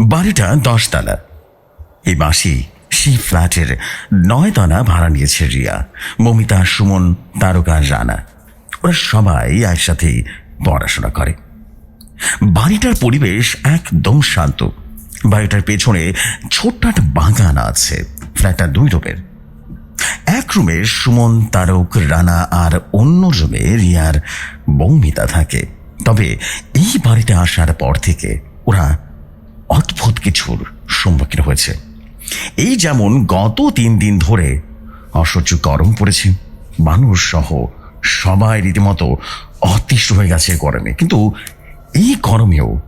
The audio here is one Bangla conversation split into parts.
বাড়িটা দশতলা। এই মাসি সেই ফ্ল্যাটের নয় তলা ভাড়া নিয়েছে রিয়া, মমিতা, সুমন, তারকা, রানা। ওরা সবাই একসাথেই পড়াশোনা করে। বাড়িটার পরিবেশ একদম শান্ত। বাড়িটার পেছনে ছোট্ট বাগান আছে, ফ্ল্যাটটা দুই রুমের। এক রুমে সুমন, তারক, রানা আর অন্য রুমে রিয়ার বৌমিতা থাকে। তবে এই বাড়িতে আসার পর থেকে ওরা অদ্ভুত কিছুর সম্মুখীন হয়েছে। এই যেমন গত তিন দিন ধরে অসহ্য গরম পড়েছে, মানুষ সহ সবাই রীতিমতো অতিষ্ঠ হয়ে গেছে গরমে। কিন্তু এই গরমেও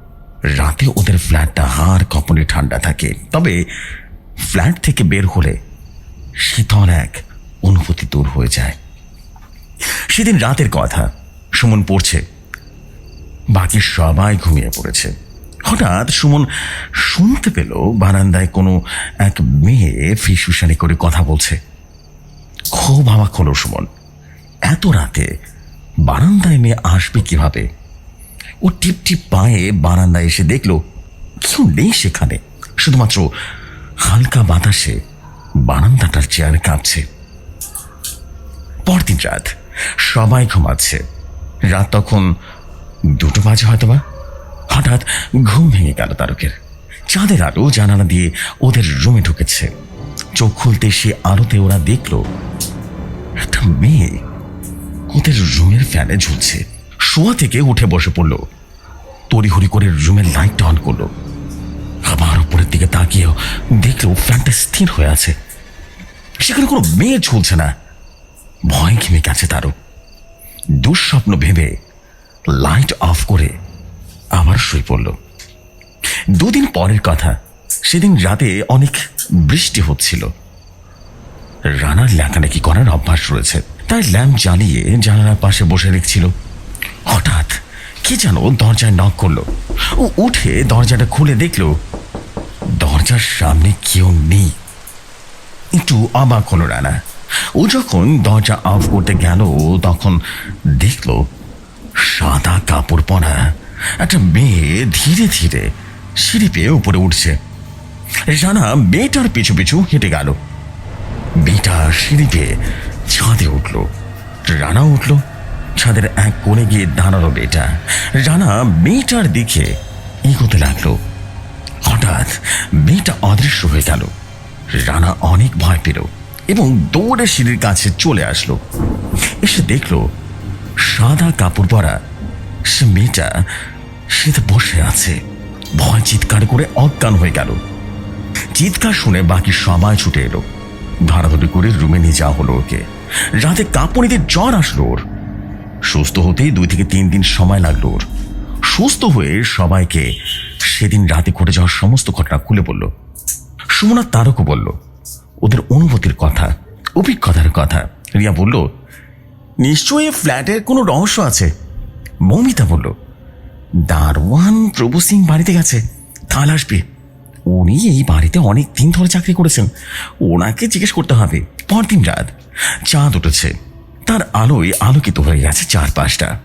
রাতে ওদের ফ্ল্যাটটা হাড় কপনে ঠান্ডা থাকে। তবে ফ্ল্যাট থেকে বের হলে শীতল এক অনুভূতি দূর হয়ে যায়। সেদিন রাতের কথা, সুমন পড়ছে, বাকি সবাই ঘুমিয়ে পড়েছে। হঠাৎ সুমন শুনতে পেল বারান্দায় কোনো এক মেয়ে ফিসুসানি করে কথা বলছে। খুব অবাক হলো সুমন। এত রাতে বারান্দায় মেয়ে আসবে কীভাবে? ও টিপ টিপ পায়ে বারান্দায় এসে দেখল, কেউ নেই সেখানে। শুধুমাত্র হালকা বাতাসে বারান্দাটার চেয়ার কাঁপছে। পরদিন রাত সবাই ঘুমাচ্ছে। রাত তখন দুটো বাজে হয়তো বা হঠাৎ ঘুম ভেঙে গেল তারকের। চাঁদের আলো জানালা দিয়ে ওদের রুমে ঢুকেছে। চোখ খুলতে সে আলোতে ওরা দেখল, একটা মেয়ে ওদের রুমের ফ্যানে ঝুলছে। শোয়া থেকে উঠে বসে পড়ল। তড়িহড়ি করে রুমের লাইটটা অন করল। আবার উপরের দিকে তাকিয়েও দেখল ফ্যানটা স্থির হয়ে আছে। সেখানে কোনো মেয়ে ঝুলছে না। ভয় ঘেমে গেছে তারও। দুঃস্বপ্ন ভেবে লাইট অফ করে আবার শুয়ে পড়ল। দুদিন পরের কথা, সেদিন রাতে অনেক বৃষ্টি হচ্ছিল। রানার লেখালেখি করার অভ্যাস রয়েছে, তাই ল্যাম্প জ্বালিয়ে জানালার পাশে বসে রেখেছিল হঠাৎ কে যেন দরজায় নক করল। ও উঠে দরজাটা খুলে দেখল, দরজার সামনে কেউ নেই। একটু অবাক হলো রানা। ও যখন দরজা অফ করতে গেল তখন দেখল সাদা কাপড় পরা একটা মেয়ে ধীরে ধীরে সিঁড়ি পেয়ে উপরে উঠছে। রানা মেয়েটার পিছু পিছু হেঁটে গেল। মেয়েটা সিঁড়ি পেয়ে ছাদে উঠল। রানা উঠল। ছাদের এক কোণে গিয়ে দাঁড়াল মেয়েটা। রানা মেয়েটার দিকে এগোতে লাগল। হঠাৎ মেয়েটা অদৃশ্য হয়ে গেল। রানা অনেক ভয় পেল এবং দৌড়ে সিঁড়ির কাছে চলে আসলো। এসে দেখল সাদা কাপড় পরা সে মেয়েটা সে তো বসে আছে। ভয় চিৎকার করে অজ্ঞান হয়ে গেল। চিৎকার শুনে বাকি সবাই ছুটে এলো। ধরাধরি করে রুমে নিয়ে যাওয়া হলো ওকে। রাতে কাঁপুনিতে জ্বর আসলো ওর। সুস্থ হতেই দুই থেকে তিন দিন সময় লাগল ওর। সুস্থ হয়ে সবাইকে সেদিন রাতে ঘটে যাওয়ার সমস্ত ঘটনা খুলে বলল। সুমনা তারকও বলল, ওদের অনুভূতির কথা, অভিজ্ঞতার কথা। রিয়া বলল, নিশ্চয়ই ফ্ল্যাটের কোনো রহস্য আছে? মৌমিতা বলল, দারোয়ান প্রভু সিং বাড়িতে গেছে, কাল আসবে। উনি এই বাড়িতে অনেক দিন ধরে চাকরি করেছেন। ওনাকে জিজ্ঞেস করতে হবে। পরদিন রাত চাঁদ উঠেছে। তার আলোয় আলোকিত হয়ে গেছে চারপাশটা।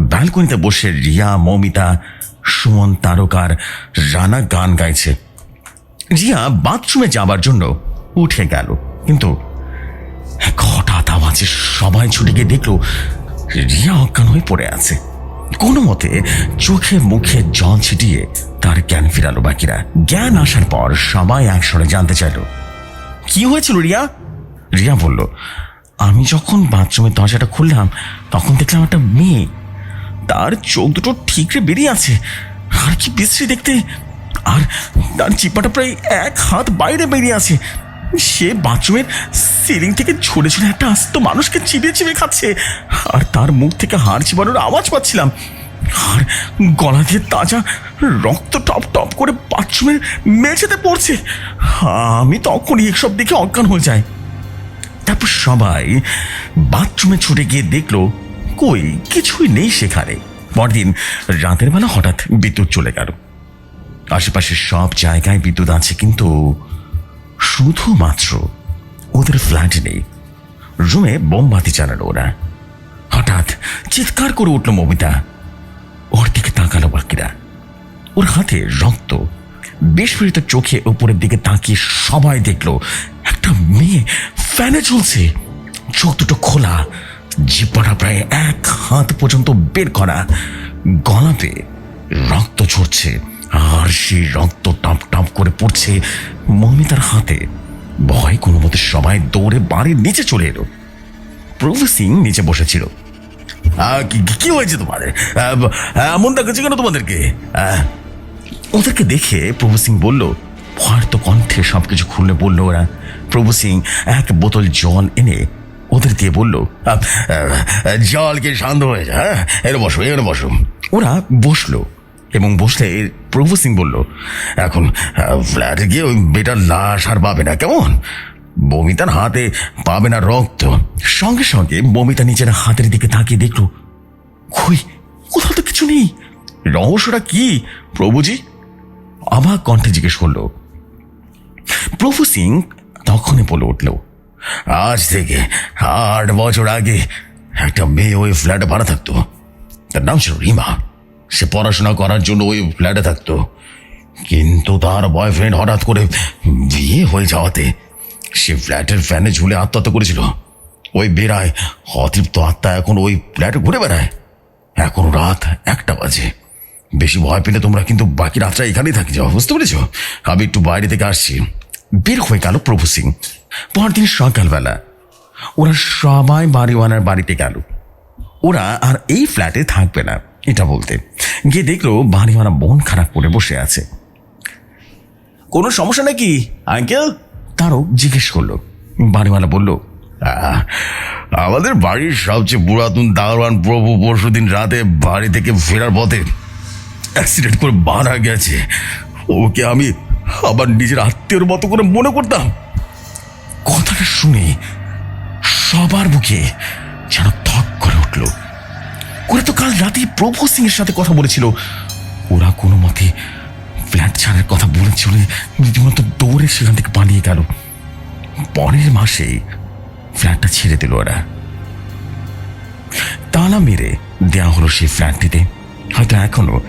ব্যালকনিতে বসে রিয়া, মৌমিতা, সুমন তারকার রানা গান গাইছে। রিয়া বাথরুমে যাবার জন্য উঠে গেল। কিন্তু হঠাৎ আওয়াজে সবাই ছুটে গিয়ে দেখল রিয়া অজ্ঞান হয়ে পড়ে আছে। কোনো মতে চোখে মুখে জল ছিটিয়ে তার জ্ঞান ফিরালো বাকিরা। জ্ঞান আসার পর সবাই একসঙ্গে জানতে চাইল, কি হয়েছিল রিয়া? রিয়া বলল, আমি যখন বাথরুমের দরজাটা খুললাম, তখন দেখলাম একটা মেয়ে। তার চোখ দুটো ঠিকরে বেরিয়ে আছে, আর কি বিশ্রী দেখতে। আর তার চিপাটা প্রায় এক হাত বাইরে বেরিয়ে আছে। সে বাথরুমের সিলিং থেকে ছড়ে ছড়ে একটা আস্ত মানুষকে চিবিয়ে চিবিয়ে খাচ্ছে। আর তার মুখ থেকে হাড় চিবানোর আওয়াজ পাচ্ছিলাম। আর গলা দিয়ে তাজা রক্ত টপ টপ করে বাথরুমের মেঝেতে পড়ছে। আমি তখনই এসব দেখে অজ্ঞান হয়ে যায় তারপর সবাই বাথরুমে ছুটে গিয়ে দেখল, কই, কিছুই নেই সেখানে। পরদিন রাতের বেলা হঠাৎ বিদ্যুৎ চলে গেল। আশেপাশের সব জায়গায় বিদ্যুৎ আছে, কিন্তু শুধুমাত্র ওদের ফ্ল্যাট নেই। রুমে বোমবাতি চালালো ওরা। হঠাৎ চিৎকার করে উঠল মমিতা। ওর দিকে তাকালো বাকিরা। ওর হাতে রক্ত। বিস্ফোরিত চোখে উপরের দিকে তাকিয়ে সবাই দেখল, একটা মেয়ে ফ্যানে চলছে চোখ দুটো খোলা। জিব্বাটা প্রায় এক হাত পর্যন্ত বের করা। গলাতে রক্ত ঝরছে। আর সেই রক্ত টাপ টাপ করে পড়ছে মমিতার হাতে। ভয় কোনো মতে সবাই দৌড়ে বাড়ির নিচে চলে এলো। প্রভু সিং নিচে বসেছিল। কি- হয়েছে তোমার? এমন দেখাচ্ছে কেন তোমাদেরকে? ওদেরকে দেখে প্রভু সিং বলল ভয়ার্ত কণ্ঠে সবকিছু খুলে বলল ওরা। প্রভু সিং এক বোতল জল এনে ওদের দিয়ে বলল আহ, আহ, জল কি শান্ত হয়ে যা হ্যাঁ? এর বসো এর বসো। ওরা বসল। এবং বসলে প্রভু সিং বলল, এখন ফ্ল্যাটে গিয়ে ওই বেটার লাশ আর পাবে না, কেমন? বমিতার হাতে পাবে না রক্ত। সঙ্গে সঙ্গে বমিতা নিজের হাতের দিকে তাকিয়ে দেখল, কই, কোথাও তো কিছু নেই। রহস্যটা কি? প্রভুজি? অবাক কণ্ঠে জিজ্ঞেস করল, প্রভু সিং তখনই বলে উঠল, আজ থেকে আট বছর আগে একটা মেয়ে ওই ফ্ল্যাটে ভাড়া থাকতো। তার নাম ছিল রিমা। সে পড়াশোনা করার জন্য ওই ফ্ল্যাটে থাকতো। কিন্তু তার বয়ফ্রেন্ড হঠাৎ করে বিয়ে হয়ে যাওয়াতে সে ফ্ল্যাটের ফ্যানে ঝুলে আত্মহত্যা করেছিল। ওই বেড়ায় অতৃপ্ত আত্মা এখন ওই ফ্ল্যাটে ঘুরে বেড়ায়। এখন রাত একটা বাজে। বেশি ভয় পেলে তোমরা কিন্তু বাকি রাতটা এখানেই থাকি যাও, বুঝতে পেরেছ? আমি একটু বাইরে থেকে আসছি। বের হয়ে গেল প্রভু সিং। পরদিন সকালবেলা। ওরা সবাই বাড়িওয়ালার বাড়িতে গেল। ওরা আর এই ফ্ল্যাটে থাকবে না। এটা বলতে। গিয়ে দেখল বাড়িওয়ালা মন খারাপ করে বসে আছে। কোনো সমস্যা নাকি আঙ্কেল? তারও জিজ্ঞেস করল। বাড়িওয়ালা বলল "আহ, আমাদের বাড়ির সবচেয়ে পুরাতন দারোয়ান প্রভু পরশুদিন রাতে বাড়ি থেকে ফেরার পথে অ্যাক্সিডেন্ট করে মারা গেছে। ওকে আমি আবার নিজের আত্মীয়র মতো করে মনে করতাম। কথাটা শুনে সবার বুকে যেন থক করে উঠল। ওরা তো কাল রাতেই প্রভু সিং এর সাথে কথা বলেছিল। ওরা কোনো মতে ফ্ল্যাট ছাড়ার কথা বলে চলে রীতিমতো দৌড়ে সেখান থেকে পালিয়ে গেল। পরের মাসে ফ্ল্যাটটা ছেড়ে দিল ওরা। তালা মেরে দেওয়া হলো সেই ফ্ল্যাটটিতে। হয়তো এখনও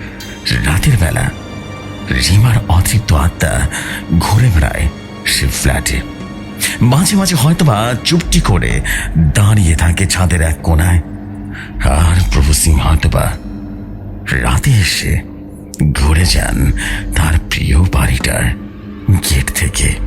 রাতের বেলা রিমার অতৃপ্ত আত্মা ঘুরে বেড়ায় সে ফ্ল্যাটে। মাঝে মাঝে হয়তোবা চুপটি করে দাঁড়িয়ে থাকে ছাদের এক কোনায়। আর প্রভু সিং হয়তোবা রাতে এসে ঘুরে যান তার প্রিয় বাড়িটার গেট থেকে। এই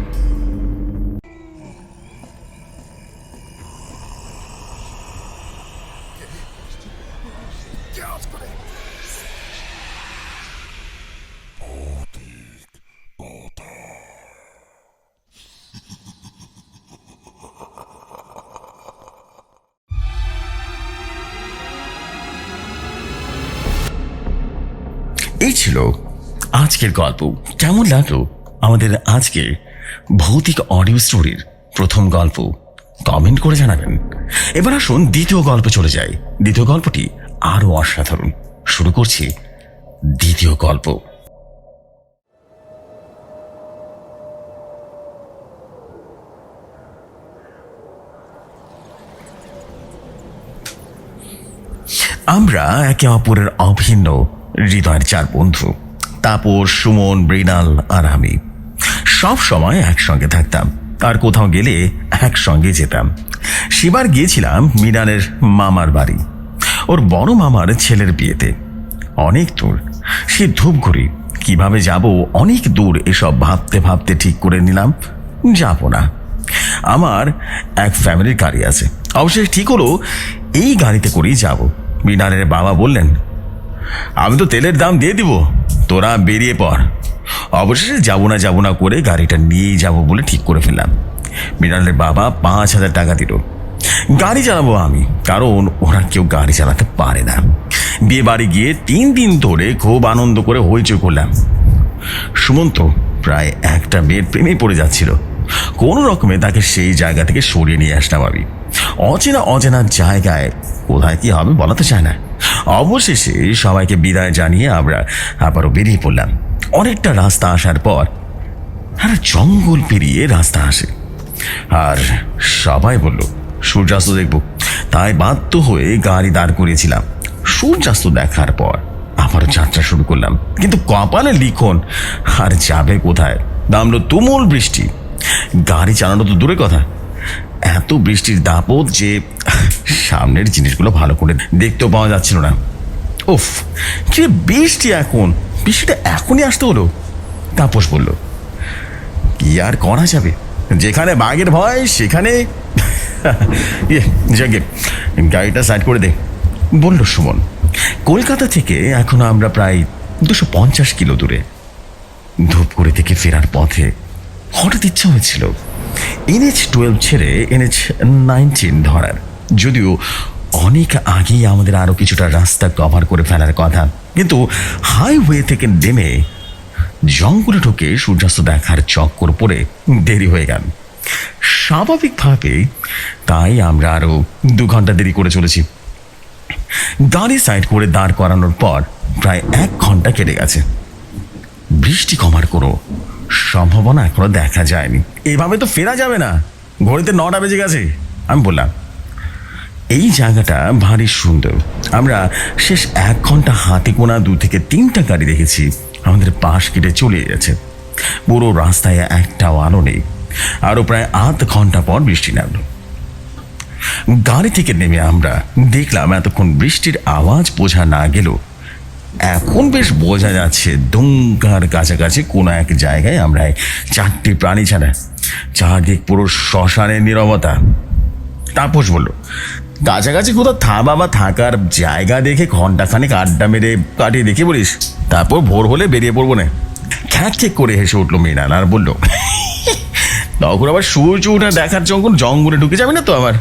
ছিল। আজকের গল্প কেমন লাগল? আমাদের আজকের ভৌতিক অডিও স্টোরির প্রথম গল্প কমেন্ট করে জানাবেন। এবার আসুন দ্বিতীয় গল্পে চলে যাই। দ্বিতীয় গল্পটি আরও অসাধারণ। শুরু করছি দ্বিতীয় গল্প। আমরা একে অপরের অভিন্ন হৃদয়ের চার বন্ধু, তাপস, সুমন, মৃণাল আর আমি। সব সময় একসঙ্গে থাকতাম, আর কোথাও গেলে একসঙ্গে যেতাম। সেবার গিয়েছিলাম মৃণালের মামার বাড়ি, ওর বড় মামার ছেলের বিয়েতে। অনেক দূর, সে ধূপঘড়ি কীভাবে যাব অনেক দূর এসব ভাবতে ভাবতে ঠিক করে নিলাম, যাব না। আমার এক ফ্যামিলির গাড়ি আছে, অবশেষে ঠিক হলো, এই গাড়িতে করেই যাব। মৃণালের বাবা বললেন আমি তো তেলের দাম দিয়ে দিব। তোরা বেরিয়ে পড়। অবশেষে যাব না যাব না করে গাড়িটা নিয়েই যাব বলে ঠিক করে ফেললাম। মৃণালের বাবা পাঁচ হাজার টাকা দিল। গাড়ি চালাবো আমি, কারণ ওরা কেউ গাড়ি চালাতে পারে না। বিয়ে বাড়ি গিয়ে তিন দিন ধরে খুব আনন্দ করে হইচই করলাম। সুমন্ত প্রায় একটা মেয়ের প্রেমে পড়ে যাচ্ছিল। কোনো রকমে তাকে সেই জায়গা থেকে সরিয়ে নিয়ে আসলাম আমি। অচেনা অচেনা জায়গায় কোথায় কি হবে বলা তো চায় না। অবশেষে সবাইকে বিদায় জানিয়ে আমরা আবারও বেরিয়ে পড়লাম। অনেকটা রাস্তা আসার পর একটা জঙ্গল পেরিয়ে রাস্তা আসে। আর সবাই বলল, সূর্যাস্ত দেখব। তাই বাধ্য হয়ে গাড়ি দাঁড় করিয়েছিলাম। সূর্যাস্ত দেখার পর আবার যাত্রা শুরু করলাম। কিন্তু কপালে লিখন, আর যাবে কোথায়? নামলো তুমুল বৃষ্টি। গাড়ি চালানো তো দূরে কথা। এত বৃষ্টির দাপট যে সামনের জিনিসগুলো ভালো করে দেখতেও পাওয়া যাচ্ছিল না। উফ, কি বৃষ্টি এখন। বৃষ্টিটা এখনই আসতে হলো। তাপস বলল, কি আর করা যাবে? যেখানে বাঘের ভয়, সেখানে ইয়ে যাকে গাড়িটা সাইড করে দে। বলল সুমন, কলকাতা থেকে এখন আমরা প্রায় দুশো পঞ্চাশ কিলো দূরে। ধূপগুড়ি থেকে ফেরার পথে হঠাৎ ইচ্ছা হয়েছিল এনএচ টুয়েলভ ছেড়ে এনএচ নাইনটিন ধরার। যদিও অনেক আগেই আমাদের আরও কিছুটা রাস্তা কভার করে ফেলার কথা। কিন্তু হাইওয়ে থেকে নেমে জঙ্গলে ঢুকে সূর্যাস্ত দেখার চক্কর পড়ে দেরি হয়ে গেল। স্বাভাবিকভাবে তাই আমরা আরও দু ঘণ্টা দেরি করে চলেছি। গাড়ি সাইড করে দাঁড় করানোর পর প্রায় এক ঘণ্টা কেটে গেছে। বৃষ্টি কমার কোনো সম্ভাবনা এখনও দেখা যায়নি। এভাবে তো ফেরা যাবে না। ঘড়িতে নটা বেজে গেছে, আমি বললাম। এই জায়গাটা ভারী সুন্দর। আমরা শেষ এক ঘণ্টা হাতে কোনা দু থেকে তিনটা গাড়ি দেখেছি। আমাদের পাশ কেটে চলে গেছে। পুরো রাস্তায় একটাও আলো নেই। আরও প্রায় আধ ঘণ্টা পর বৃষ্টি নামলো। গাড়ি থেকে নেমে আমরা দেখলাম এতক্ষণ বৃষ্টির আওয়াজ বোঝা না গেলেও এখন বেশ বোঝা যাচ্ছে দুঙ্গার কাছাকাছি কোনো এক জায়গায় আমরা চারটি প্রাণী ছাড়া, চারদিক পুরো শ্মশানের নীরবতা। তাপস বলল, কাছাকাছি কোথাও থামা বা থাকার জায়গা দেখে ঘন্টাখানেক আড্ডা মেরে কাটিয়ে দেখি বলিস। তারপর ভোর হলে বেরিয়ে পড়ব না। খ্যাক খ্যাক করে হেসে উঠল মৃণাল আর বলল, তখন আবার সূর্য ওঠা দেখার যখন জঙ্গলে ঢুকে যাবে না তো আবার?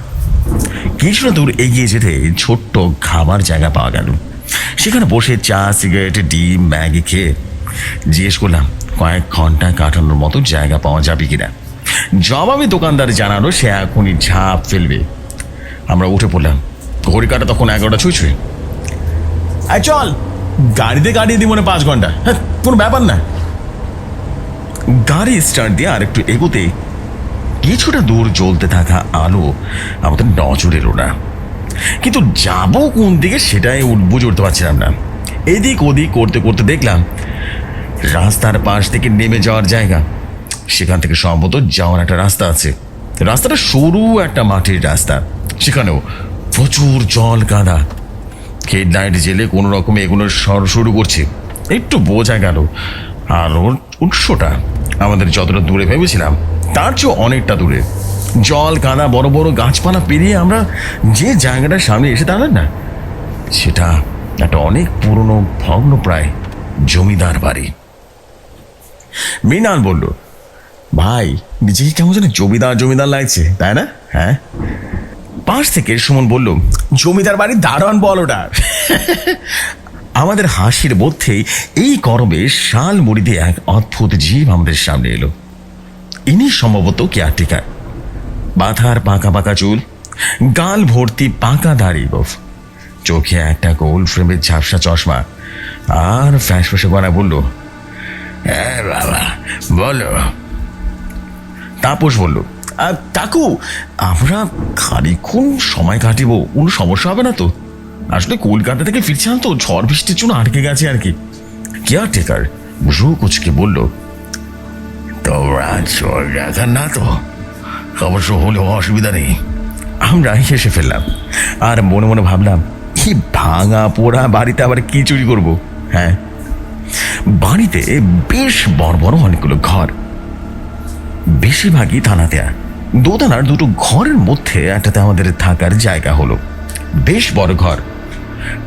কিছুটা দূর এগিয়ে যেতে? ছোট্ট খাবার জায়গা পাওয়া গেল। সেখানে বসে চা, সিগারেট, ডিম, ম্যাগি খেয়ে জিজ্ঞেস করলাম, কয়েক ঘণ্টা কাটানোর মতো জায়গা পাওয়া যাবে কিনা? জবাবে দোকানদার জানালো, সে এখনই ঝাঁপ ফেলবে। আমরা উঠে পড়লাম। ঘড়ি কাটা তখন এগারোটা ছুঁই ছুঁই। চল, গাড়িতে কাটিয়ে দিই মনে পাঁচ ঘণ্টা। হ্যাঁ কোনো ব্যাপার না। গাড়ি স্টার্ট দিয়ে আর একটু এগোতে কিছুটা দূর জ্বলতে থাকা আলো আমাদের নজর এলো না কিন্তু যাব কোন দিকে সেটাই বুঝে উঠতে পারছিলাম না। এদিক ওদিক করতে করতে দেখলাম, রাস্তার পাশ থেকে নেমে যাওয়ার জায়গা। সেখান থেকে সম্ভবত যাওয়ার একটা রাস্তা আছে। রাস্তাটা সরু একটা মাটির রাস্তা। সেখানেও প্রচুর জল কাদা। হেডলাইট জেলে কোনো রকমে এগুলো সর- শুরু করছে। একটু বোঝা গেল। আর ওর উৎসটা আমাদের যতটা দূরে ভেবেছিলাম, তার চেয়েও অনেকটা দূরে। জল কাদা বড় বড় গাছপালা পেরিয়ে আমরা যে জায়গাটার সামনে এসে দাঁড়ান না, সেটা একটা অনেক পুরনো ভগ্ন প্রায় জমিদার বাড়ি। মৃণাল বলল, ভাই নিজেকে কেমন যেন জমিদার জমিদার লাগছে, তাই না? হ্যাঁ? পাশ থেকে সুমন বলল, জমিদার বাড়ি দারোয়ান বল ওটা। আমাদের হাসির মধ্যেই এই গরমে শাল মুড়িতে এক অদ্ভুত জীব আমাদের সামনে এলো। ইনি সম্ভবত কেয়ারটেকার। মাথার পাকা পাকা চুল গাল ভর্তি পাকা দাড়ি বফ চোখে একটা গোল ফ্রেমের ঝাপসা চশমা আর ফ্যাস ফ্যাসে গলা বলল হ্যাঁ বাবা বলো। তাপস বলল "আহ, কাকু আমরা খানিক্ষণ সময় কাটিব কোনো সমস্যা হবে না তো? আসলে কলকাতা থেকে ফিরছিলাম তো ঝড় বৃষ্টির জন্য আটকে গেছে আর কি। কেয়ারটেকার ভ্রু কুচকে বলল তোমরা চোর দেখার না তো? অবশ্য হলেও অসুবিধা নেই। আমরা হেসে ফেললাম। আর মনে মনে ভাবলাম কি ভাঙা পোড়া বাড়িতে আবার কি চুরি করব? হ্যাঁ। বাড়িতে বেশ বড় বড় অনেকগুলো ঘর। বেশিরভাগই থানাতে দোতলার দুটো ঘরের মধ্যে একটাতে আমাদের থাকার জায়গা হলো। বেশ বড় ঘর।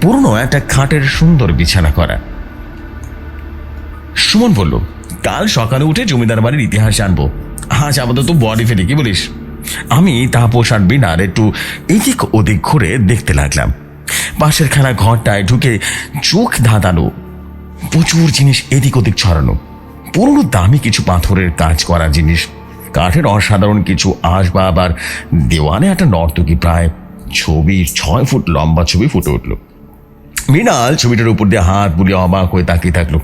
পুরনো একটা খাটের সুন্দর বিছানা করা। সুমন বলল কাল সকালে উঠে জমিদার বাড়ির ইতিহাস জানব। আজ আপাতত বডি ফেলে কি বলিস? আমি তাপস আর বিনার একটু এদিক ওদিক ঘুরে দেখতে লাগলাম। পাশের খানা ঘরটায় ঢুকে চোখ ধাঁধানো, প্রচুর জিনিস এদিক ওদিক ছড়ানো, পুরনো দামি কিছু পাথরের কাজ করা জিনিস, কাঠের অসাধারণ কিছু আসবাব আর দেওয়ালে একটা নর্তকী প্রায় ছবি, ছয় ফুট লম্বা ছবি ফুটে উঠল। মৃণাল ছবিটার উপর দিয়ে হাত বুলিয়ে অবাক হয়ে তাকিয়ে থাকল।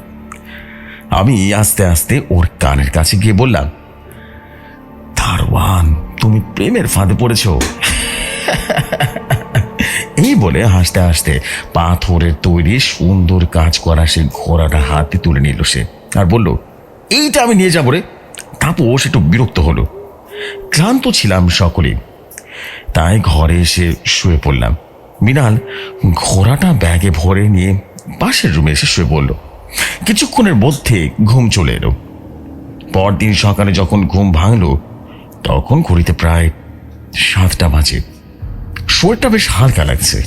আমি আস্তে আস্তে ওর কানের কাছে গিয়ে বললাম দারওয়ান তুমি প্রেমের ফাঁদে পড়েছ। এই বলে হাসতে হাসতে পাথরের তৈরি সুন্দর কাজ করা সেই ঘোড়াটা হাতে তুলে নিল সে আর বলল, এইটা আমি নিয়ে যাব রে। তাপস একটু বিরক্ত হলো। ক্লান্ত ছিলাম সকলেই তাই ঘরে এসে শুয়ে পড়লাম। মৃণাল ঘোড়াটা ব্যাগে ভরে নিয়ে পাশের রুমে এসে শুয়ে পড়ল। কিছুক্ষণের মধ্যে ঘুম চলে এলো। পরদিন সকালে যখন ঘুম ভাঙলো, তখন ঘড়িতে প্রায় সাতটা বাজে। শরীরটা বেশ হালকা লাগছে।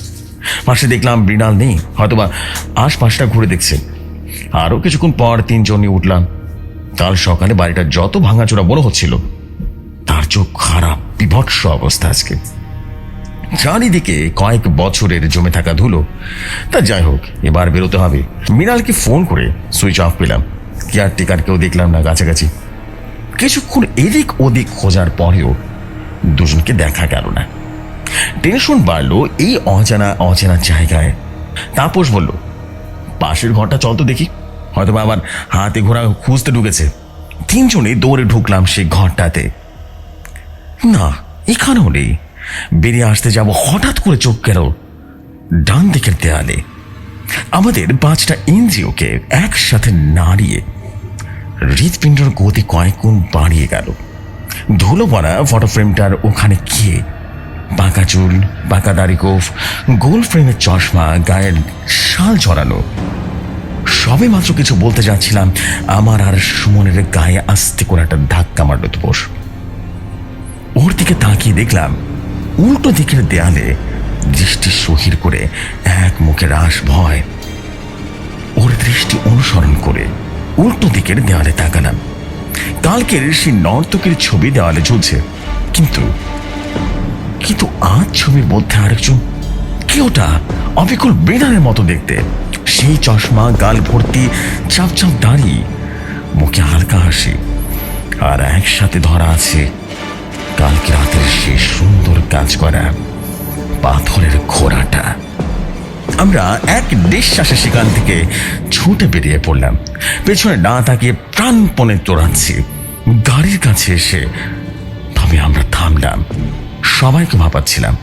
পাশে দেখলাম মৃণাল নেই, হয়তোবা আশপাশটা ঘুরে দেখছে। আরও কিছুক্ষণ পর তিনজনই উঠলাম। কাল সকালে বাড়িটা যত ভাঙাচোরা মনে হচ্ছিল, তার চোখ খারাপ, বিভৎস অবস্থা আজকে। চারিদিকে কয়েক বছরের জমে থাকা ধুলো। তা যাই হোক, এবার বেরোতে হবে। মৃণালকে ফোন করে সুইচ অফ পেলাম। কেয়ারটেকারকেও দেখলাম না কাছাকাছি। কিছুক্ষণ এদিক ওদিক খোঁজার পরেও দুজনকে দেখা গেল না। টেনশন বাড়লো এই অজানা, অচেনা জায়গায়। তাপস বলল, পাশের ঘরটা চল তো দেখি। হয়তো আবার হাতে ঘোড়া খুঁজতে ঢুকেছে। তিনজনে দৌড়ে ঢুকলাম সেই ঘরটাতে। না, এখানেও নেই। বেরিয়ে আসতে যাব হঠাৎ করে চোখ গেল ডান দিকের দেয়ালে। আমাদের পাঁচটা এনজিওকে একসাথে নাড়িয়ে হৃৎপিণ্ডর গতি কয়েক গুণ বাড়িয়ে গেল। ধুলো পড়া ফটো ফ্রেমটার ওখানে গিয়ে বাঁকা চুল বাঁকা দাড়ি গোফ, গোল ফ্রেমের চশমা, গায়ের শাল জড়ানো সবে মাত্র কিছু বলতে যাচ্ছিলাম, আমার আর সুমনের গায়ে আস্তে করে একটা ধাক্কা মারল তোষ ওর দিকে তাকিয়ে দেখলাম উল্টো দিকের দেয়ালে দৃষ্টি সহির করে এক মুখে রাস ভয়। ওর দৃষ্টি অনুসরণ করে উল্টো দিকের দেওয়ালে তাকালাম। কালকের সেই নর্তকের ছবি দেওয়ালে ঝুলছে। কিন্তু কিন্তু আজ ছবির মধ্যে আরেকজন, কি ওটা? অবিকল বেদানের মতো দেখতে। সেই চশমা, গাল ভর্তি চাপ চাপ দাঁড়ি, মুখে হালকা হাসি, আর একসাথে ধরা আছে কালকে রাতের সেই সুন্দর কাজ করা পাথরের ঘোড়াটা আমরা এক নিঃশ্বাসে সেখান থেকে ছুটে বেরিয়ে পড়লাম। পেছনে না তাকিয়ে প্রাণপণে তোড়াচ্ছি গাড়ির কাছে এসে তবে আমরা থামলাম। সবাইকে ভাপাচ্ছিলাম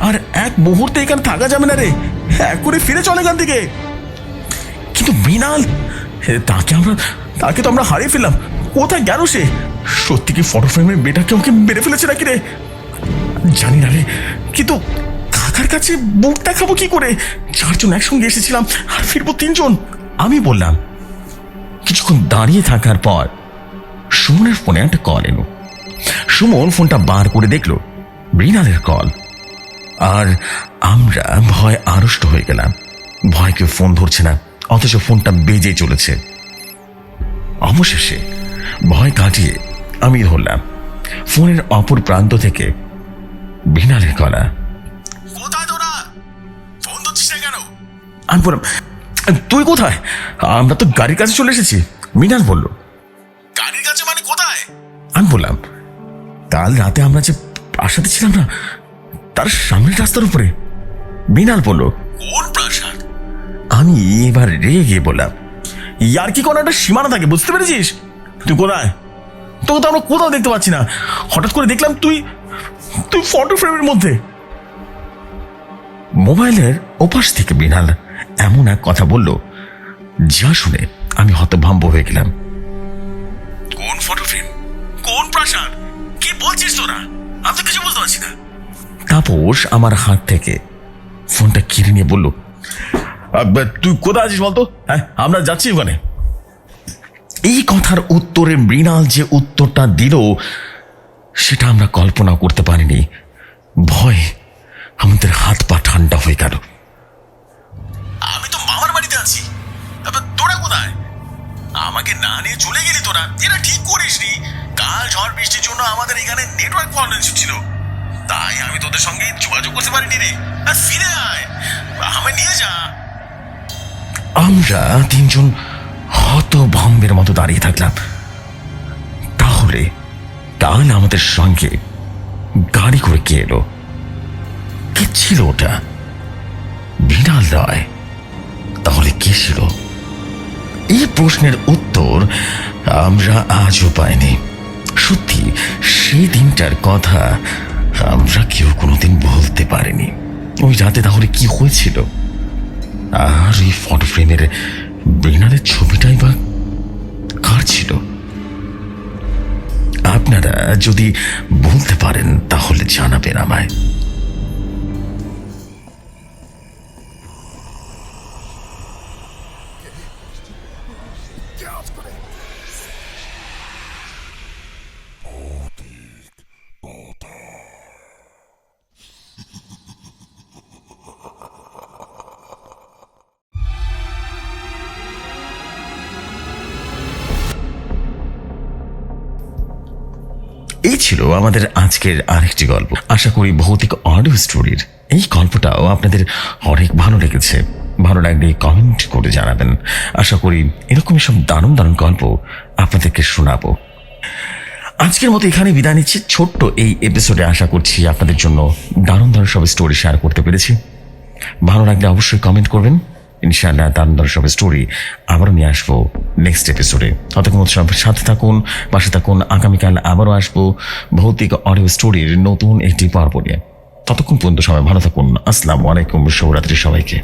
আর এক মুহূর্তে এখানে থাকা যাবে না রে। এক করে ফিরে চলে এখান থেকে। কিন্তু হে, তাকে আমরা তাকে তো আমরা হারিয়ে ফেললাম। কোথায় গেল সে? সত্যি কি ফটো ফ্রেমের বেটাকে ওকে মেরে ফেলেছে নাকি রে? জানি না রে, কিন্তু কাকার কাছে বুক দেখাবো কি করে? চারজন একসঙ্গে এসেছিলাম আর ফিরবো তিনজন। আমি বললাম, কিছুক্ষণ দাঁড়িয়ে থাকার পর সুমনের ফোনে একটা কল এলো। সুমন ফোনটা বার করে দেখল, মৃণালের কল আর আমরা ভয় আড়ষ্ট হয়ে গেলাম। ভয়কে ফোন ধরছে না, অথচ ফোনটা বেজে চলেছে। অবশেষে ভয় কাটিয়ে আমি ধরলাম ফোনের অপর প্রান্ত থেকে বিনালের গলা। আমি বললাম তুই কোথায়? আমরা তো গাড়ির কাছে চলে এসেছি মিনাল বলল। গাড়ির কাছে মানে কোথায়? আমি বললাম কাল রাতে আমরা যে প্রাসাদে ছিলাম না তার সামনের রাস্তার উপরে। মিনাল বলল কোন প্রাসাদ? আমি এবার রেগে গিয়ে বললাম ইয়ার কি কোনো একটা সীমানা থাকে বুঝতে পেরেছিস? তুই কোথায়? তোকে তো আমরা কোথাও দেখতে পাচ্ছি না। হঠাৎ করে দেখলাম তুই তুই ফটো ফ্রেমের মধ্যে। মোবাইলের ওপাশ থেকে বিনাল এমন এক কথা বলল যা শুনে আমি হতভম্ব হয়ে গেলাম। কোন ফটো ফ্রেম কোন প্রাসাদ? কি বলছিস তোরা? আমি তো কিছু বুঝতে পারছি না। তাপস আমার হাত থেকে ফোনটা কিনে নিয়ে বলল তুই কোথায় আছিস বলতো? হ্যাঁ আমরা যাচ্ছি ওখানে। এই কথার উত্তরে মৃণাল যে উত্তরটা দিল সেটা আমরা কল্পনা করতে পারিনি। ভয় আমাদের হাত পা ঠান্ডা হয়ে গেল। আমি তো মামার বাড়িতে আছি। তবে তোরা কোথায়? আমাকে না নিয়ে চলে গেলি তোরা? এটা ঠিক করিসনি। কাল ঝড় বৃষ্টির জন্য আমাদের এখানে নেটওয়ার্ক প্রবলেম ছিল। তাই আমি তোদের সঙ্গে যোগাযোগ করতে পারিনি রে। আর ফিরে আয়। আমায় নিয়ে যা। আমরা তিনজন হত ভম্বের মতো দাঁড়িয়ে থাকলাম। তাহলে কাল আমাদের সঙ্গে গাড়ি করে কে এলো? কে ছিল ওটা? বিড়াল নয় তাহলে কে ছিল? এই প্রশ্নের উত্তর আমরা আজও পাইনি। সত্যি, সেই দিনটার কথা আমরা কেউ কোনোদিন বলতে পারিনি। ওই রাতে তাহলে কি হয়েছিল? আর এই ফটো ফ্রেমের বেনারের ছবিটাই বা ছিল। আপনারা যদি বলতে পারেন তাহলে জানাবেন আমায়। ছিল আমাদের আজকের আরেকটি গল্প। আশা করি ভৌতিক অডিও স্টোরির এই গল্পটাও আপনাদের অনেক ভালো লেগেছে। ভালো লাগলে কমেন্ট করে জানাবেন। আশা করি এরকমই সব দারুণ দারুণ গল্প আপনাদেরকে শোনাবো। আজকের মতো এখানে বিদায় নিচ্ছি। ছোট্ট এই এপিসোডে আশা করছি আপনাদের জন্য দারুণ দারুণ সব স্টোরি শেয়ার করতে পেরেছি। ভালো লাগলে অবশ্যই কমেন্ট করবেন। ইনশাআল্লাহ দারুণ সব স্টোরি আবারও নিয়ে আসব নেক্সট এপিসোডে ততক্ষণ সব সাথে থাকুন, পাশে থাকুন, আগামীকাল আবারও আসব ভৌতিক অডিও স্টোরির নতুন একটি পর্ব নিয়ে। ততক্ষণ পর্যন্ত সবাই ভালো থাকুন। আসসালামু আলাইকুম, শুভরাত্রি সবাইকে।